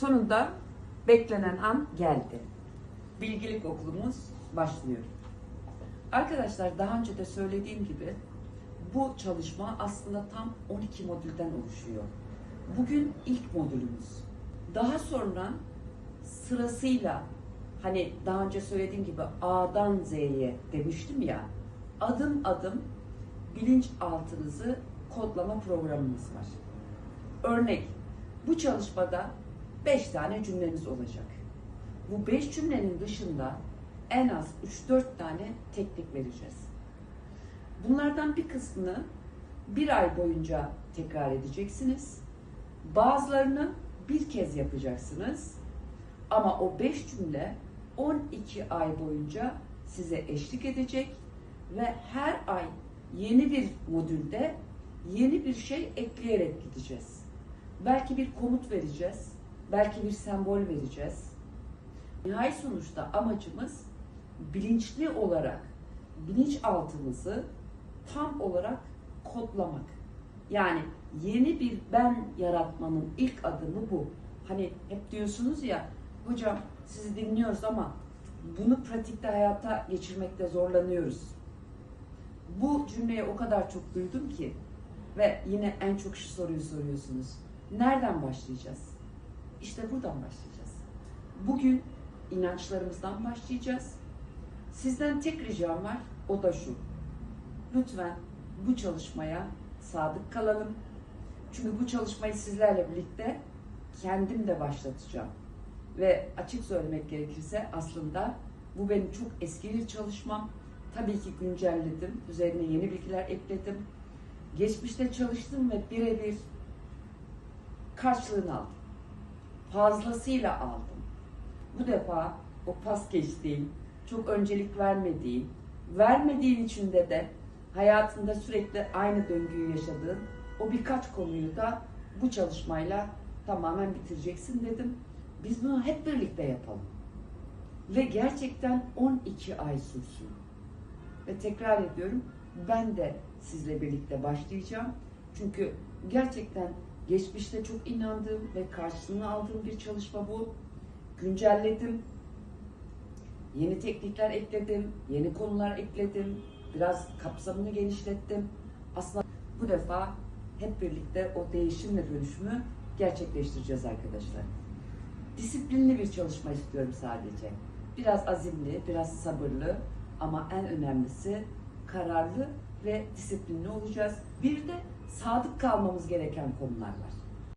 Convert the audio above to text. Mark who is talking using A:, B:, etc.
A: Sonunda beklenen an geldi. Bilgilik okulumuz başlıyor. Arkadaşlar daha önce de söylediğim gibi bu çalışma aslında tam 12 modülden oluşuyor. Bugün ilk modülümüz. Daha sonra sırasıyla hani daha önce söylediğim gibi A'dan Z'ye demiştim ya adım adım bilinçaltınızı kodlama programımız var. Örnek bu çalışmada 5 tane cümlemiz olacak. Bu 5 cümlenin dışında en az 3-4 tane teknik vereceğiz. Bunlardan bir kısmını bir ay boyunca tekrar edeceksiniz. Bazılarını bir kez yapacaksınız. Ama o 5 cümle 12 ay boyunca size eşlik edecek ve her ay yeni bir modülde yeni bir şey ekleyerek gideceğiz. Belki bir komut vereceğiz, belki bir sembol vereceğiz. Nihai sonuçta amacımız bilinçli olarak bilinçaltımızı tam olarak kodlamak. Yani yeni bir ben yaratmanın ilk adımı bu. Hani hep diyorsunuz ya hocam sizi dinliyoruz ama bunu pratikte hayata geçirmekte zorlanıyoruz. Bu cümleyi o kadar çok duydum ki ve yine en çok şu soruyu soruyorsunuz. Nereden başlayacağız? İşte buradan başlayacağız. Bugün inançlarımızdan başlayacağız. Sizden tek ricam var, o da şu. Lütfen bu çalışmaya sadık kalalım. Çünkü bu çalışmayı sizlerle birlikte kendim de başlatacağım. Ve açık söylemek gerekirse aslında bu benim çok eski bir çalışmam. Tabii ki güncelledim. Üzerine yeni bilgiler ekledim. Geçmişte çalıştım ve birebir karşılığını aldım. Fazlasıyla aldım. Bu defa o pas geçtiğim, çok öncelik vermediğim, vermediğin içinde de hayatında sürekli aynı döngüyü yaşadığın o birkaç konuyu da bu çalışmayla tamamen bitireceksin dedim. Biz bunu hep birlikte yapalım. Ve gerçekten 12 ay sürsün. Ve tekrar ediyorum ben de sizle birlikte başlayacağım. Çünkü gerçekten geçmişte çok inandığım ve karşılığını aldığım bir çalışma bu. Güncelledim. Yeni teknikler ekledim, yeni konular ekledim, biraz kapsamını genişlettim. Aslında bu defa hep birlikte o değişim ve dönüşümü gerçekleştireceğiz arkadaşlar. Disiplinli bir çalışma istiyorum sadece. Biraz azimli, biraz sabırlı ama en önemlisi kararlı ve disiplinli olacağız. Bir de sadık kalmamız gereken konular var.